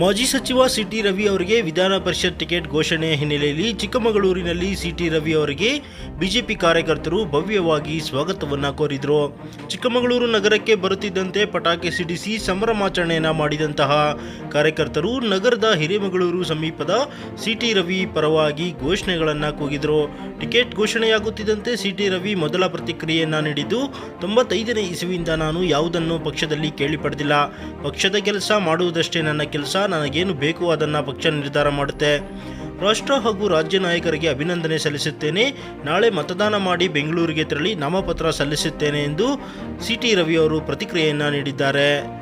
ಮಾಜಿ ಸಚಿವ ಸಿಟಿ ರವಿ ಅವರಿಗೆ ವಿಧಾನ ಪರಿಷತ್ ಟಿಕೆಟ್ ಘೋಷಣೆಯ ಹಿನ್ನೆಲೆಯಲ್ಲಿ ಚಿಕ್ಕಮಗಳೂರಿನಲ್ಲಿ ಸಿಟಿ ರವಿ ಅವರಿಗೆ ಬಿಜೆಪಿ ಕಾರ್ಯಕರ್ತರು ಭವ್ಯವಾಗಿ ಸ್ವಾಗತವನ್ನ ಕೋರಿದರು. ಚಿಕ್ಕಮಗಳೂರು ನಗರಕ್ಕೆ ಬರುತ್ತಿದ್ದಂತೆ ಪಟಾಕಿ ಸಿಡಿಸಿ ಸಂಭ್ರಮಾಚರಣೆಯನ್ನು ಮಾಡಿದಂತಹ ಕಾರ್ಯಕರ್ತರು ನಗರದ ಹಿರೇಮಗಳೂರು ಸಮೀಪದ ಸಿಟಿ ರವಿ ಪರವಾಗಿ ಘೋಷಣೆಗಳನ್ನು ಕೂಗಿದರು. ಟಿಕೆಟ್ ಘೋಷಣೆಯಾಗುತ್ತಿದ್ದಂತೆ ಸಿಟಿ ರವಿ ಮೊದಲ ಪ್ರತಿಕ್ರಿಯೆಯನ್ನು ನೀಡಿದ್ದು, ತೊಂಬತ್ತೈದನೇ ಇಸುವಿಯಿಂದ ನಾನು ಯಾವುದನ್ನು ಪಕ್ಷದಲ್ಲಿ ಕೇಳಿ ಪಡೆದಿಲ್ಲ. ಪಕ್ಷದ ಕೆಲಸ ಮಾಡುವುದಷ್ಟೇ ನನ್ನ ಕೆಲಸ ನನಗೇನು ಬೇಕು ಅದನ್ನು ಪಕ್ಷ ನಿರ್ಧಾರ ಮಾಡುತ್ತೆ. ರಾಷ್ಟ್ರ ಹಾಗೂ ರಾಜ್ಯ ನಾಯಕರಿಗೆ ಅಭಿನಂದನೆ ಸಲ್ಲಿಸುತ್ತೇನೆ. ನಾಳೆ ಮತದಾನ ಮಾಡಿ ಬೆಂಗಳೂರಿಗೆ ತೆರಳಿ ನಾಮಪತ್ರ ಸಲ್ಲಿಸುತ್ತೇನೆ ಎಂದು ಸಿಟಿ ರವಿ ಅವರು ಪ್ರತಿಕ್ರಿಯೆಯನ್ನ ನೀಡಿದ್ದಾರೆ.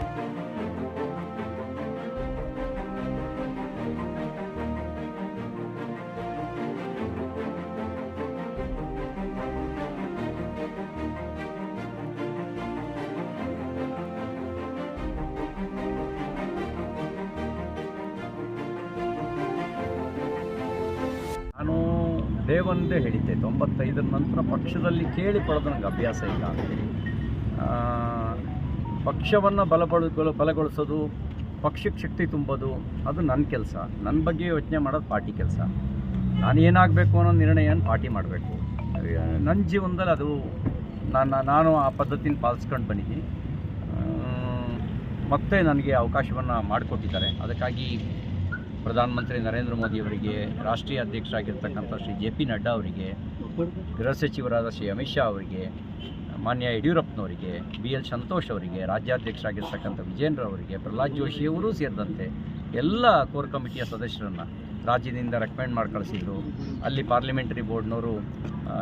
ದೇವಂದೇ ಹೇಳಿದ್ದೆ. ತೊಂಬತ್ತೈದರ ನಂತರ ಪಕ್ಷದಲ್ಲಿ ಕೇಳಿ ಪಡೆದು ನನಗೆ ಅಭ್ಯಾಸ ಇಲ್ಲ ಅಂತೇಳಿ ಪಕ್ಷವನ್ನು ಬಲಪಡ ಬಲಗೊಳಿಸೋದು, ಪಕ್ಷಕ್ಕೆ ಶಕ್ತಿ ತುಂಬೋದು, ಅದು ನನ್ನ ಕೆಲಸ. ನನ್ನ ಬಗ್ಗೆ ಯೋಚನೆ ಮಾಡೋದು ಪಾರ್ಟಿ ಕೆಲಸ. ನಾನು ಏನಾಗಬೇಕು ಅನ್ನೋ ನಿರ್ಣಯನ ಪಾರ್ಟಿ ಮಾಡಬೇಕು. ನನ್ನ ಜೀವನದಲ್ಲಿ ಅದು ನಾನು ನಾನು ಆ ಪದ್ಧತಿನ ಪಾಲಿಸ್ಕೊಂಡು ಬಂದಿದ್ದೀನಿ. ಮತ್ತೆ ನನಗೆ ಅವಕಾಶವನ್ನು ಮಾಡಿಕೊಟ್ಟಿದ್ದಾರೆ. ಅದಕ್ಕಾಗಿ ಪ್ರಧಾನಮಂತ್ರಿ ನರೇಂದ್ರ ಮೋದಿ ಅವರಿಗೆ ರಾಷ್ಟ್ರೀಯ ಅಧ್ಯಕ್ಷರಾಗಿರ್ತಕ್ಕಂಥ ಶ್ರೀ ಜೆ ಪಿ ನಡ್ಡಾ ಅವರಿಗೆ, ಗೃಹ ಸಚಿವರಾದ ಶ್ರೀ ಅಮಿತ್ ಶಾ ಅವರಿಗೆ, ಮಾನ್ಯ ಯಡಿಯೂರಪ್ಪನವರಿಗೆ, ಬಿ ಎಲ್ ಸಂತೋಷ್ ಅವರಿಗೆ, ರಾಜ್ಯಾಧ್ಯಕ್ಷರಾಗಿರ್ತಕ್ಕಂಥ ವಿಜೇಂದ್ರ ಅವರಿಗೆ, ಪ್ರಹ್ಲಾದ್ ಜೋಶಿಯವರೂ ಸೇರಿದಂತೆ ಎಲ್ಲ ಕೋರ್ ಕಮಿಟಿಯ ಸದಸ್ಯರನ್ನು ರಾಜ್ಯದಿಂದ ರೆಕಮೆಂಡ್ ಮಾಡಿ ಕಳಿಸಿದ್ರು. ಅಲ್ಲಿ ಪಾರ್ಲಿಮೆಂಟರಿ ಬೋರ್ಡ್ನವರು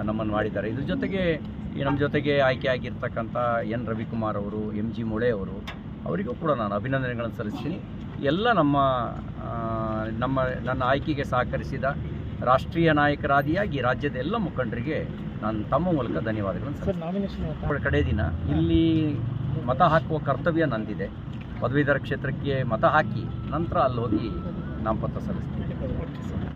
ನಮ್ಮನ್ನು ಮಾಡಿದ್ದಾರೆ. ಇದ್ರ ಜೊತೆಗೆ ನಮ್ಮ ಜೊತೆಗೆ ಆಯ್ಕೆ ಆಗಿರ್ತಕ್ಕಂಥ ಎನ್ ರವಿಕುಮಾರ್ ಅವರು ಎಂ ಜಿ ಮುಳೆ ಅವರು ಅವರಿಗೂ ಕೂಡ ನಾನು ಅಭಿನಂದನೆಗಳನ್ನು ಸಲ್ಲಿಸ್ತೀನಿ. ಎಲ್ಲ ನಮ್ಮ ನಮ್ಮ ನನ್ನ ಆಯ್ಕೆಗೆ ಸಹಕರಿಸಿದ ರಾಷ್ಟ್ರೀಯ ನಾಯಕರಾದಿಯಾಗಿ ರಾಜ್ಯದ ಎಲ್ಲ ಮುಖಂಡರಿಗೆ ನಾನು ತಮ್ಮ ಮೂಲಕ ಧನ್ಯವಾದಗಳನ್ನು ಸಲ್ಲಿಸ್ತೀನಿ. ಕಡೆ ದಿನ ಇಲ್ಲಿ ಮತ ಹಾಕುವ ಕರ್ತವ್ಯ ನಂದಿದೆ. ಪದವೀಧರ ಕ್ಷೇತ್ರಕ್ಕೆ ಮತ ಹಾಕಿ ನಂತರ ಅಲ್ಲಿ ಹೋಗಿ ನಾಮಪತ್ರ ಸಲ್ಲಿಸ್ತೀನಿ.